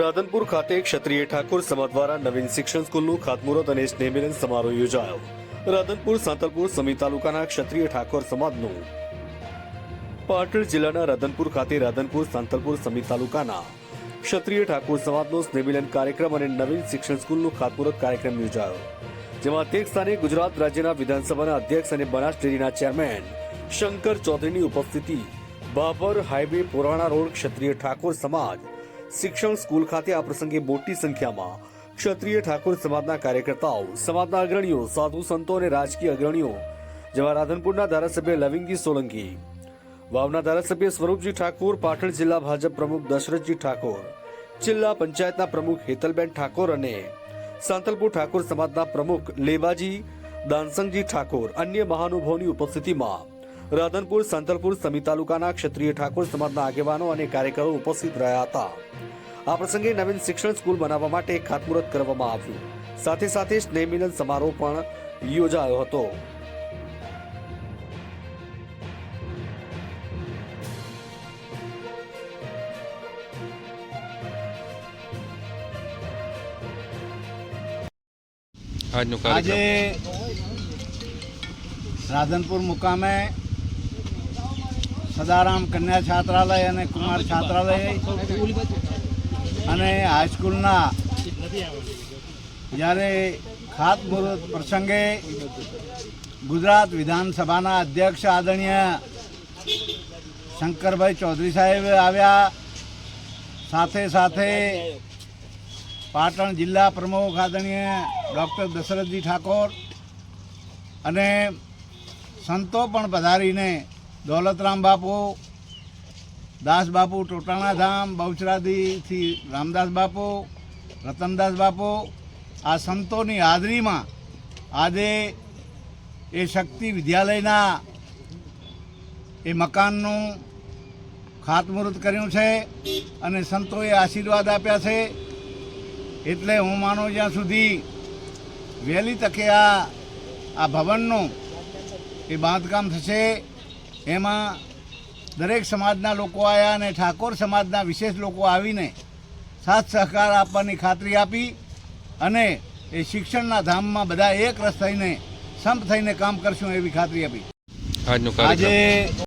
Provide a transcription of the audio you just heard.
રાધનપુર ખાતે ક્ષત્રિય ઠાકોર સમાજ દ્વારા નવીન શિક્ષણ સ્કૂલનું ખાતમુહૂર્ત અને સ્નેહમિલન સમારોહ યોજાયો. રાધનપુર સાંતલપુર સમી તાલુકાના ક્ષત્રિય ઠાકોર સમાજનું પાટણ જિલ્લાના રાધનપુર ખાતે રાધનપુર સાંતલપુર સમી તાલુકાના ક્ષત્રિય ઠાકોર સમાજનો સ્નેહમિલન કાર્યક્રમ અને નવીન શિક્ષણ સ્કૂલનું ખાતમુહૂર્ત કાર્યક્રમ યોજાયો. જેમાં તે સ્થાને ગુજરાત રાજ્યના વિધાનસભાના અધ્યક્ષ અને બનાસ ડેરીના ચેરમેન શંકર ચૌધરીની ઉપસ્થિતિ, બાબર હાઈવે પુરાણા રોડ ક્ષત્રિય ઠાકોર સમાજ શિક્ષણ સ્કૂલ ખાતે આ પ્રસંગે મોટી સંખ્યામાં ક્ષત્રિય ઠાકોર સમાજના કાર્યકર્તાઓ, સમાજના અગ્રણીઓ, સાધુ સંતો અને રાજકીય અગ્રણીઓ, જેમાં રાધનપુરના ધારાસભ્ય લવિંગજી સોલંકી, વાવના ધારાસભ્ય સ્વરૂપજી ઠાકોર, પાટણ જિલ્લા ભાજપ પ્રમુખ દશરથજી ઠાકોર, જિલ્લા પંચાયતના પ્રમુખ હેતલબેન ઠાકોર અને સાંતલપુર ઠાકોર સમાજના પ્રમુખ લેવાજી દાનસંગજી ઠાકોર અન્ય મહાનુભાવોની ઉપસ્થિતિમાં રાધનપુર સંતલપુર સમી તાલુકાના ક્ષત્રિય ઠાકોર સમાજના આગેવાનો અને કાર્યકરો ઉપસ્થિત રહ્યા હતા. આ પ્રસંગે નવીન શિક્ષણ સ્કૂલ બનાવવા માટે ખાતમુહૂર્ત કરવામાં આવ્યું. સાથે સાથે સ્નેહ મિલન સમારોહ પણ યોજાયો હતો. આજે રાધનપુર મુકામે સદારામ કન્યા છાત્રાલય અને કુમાર છાત્રાલય. અને હાઈસ્કૂલના જ્યારે ખાતમુહૂર્ત પ્રસંગે ગુજરાત વિધાનસભાના અધ્યક્ષ આદરણીય શંકરભાઈ ચૌધરી સાહેબ આવ્યા. સાથે સાથે પાટણ જિલ્લા પ્રમુખ આદરણીય ડૉક્ટર દશરથજી ઠાકોર અને સંતો પણ પધારીને દોલતરામ બાપુ, દાસ બાપુ ટોટાણા ધામ બહુચરાદીથી રામદાસ બાપુ, રતનદાસ બાપુ, આ સંતોની હાજરીમાં આજે એ શક્તિ વિદ્યાલયના એ મકાનનું ખાતમુહૂર્ત કર્યું છે અને સંતોએ આશીર્વાદ આપ્યા છે. એટલે હું માનું જ્યાં સુધી વહેલી તકે આ આ ભવનનું એ બાંધકામ થશે. એમાં દરેક સમાજના લોકો આવ્યા અને ઠાકોર સમાજના વિશેષ લોકો આવીને સાથ સહકાર આપવાની ખાતરી આપી અને એ શિક્ષણના ધામમાં બધા એક રસ થઈને સંપ થઈને કામ કરશું એવી ખાતરી આપી. આજે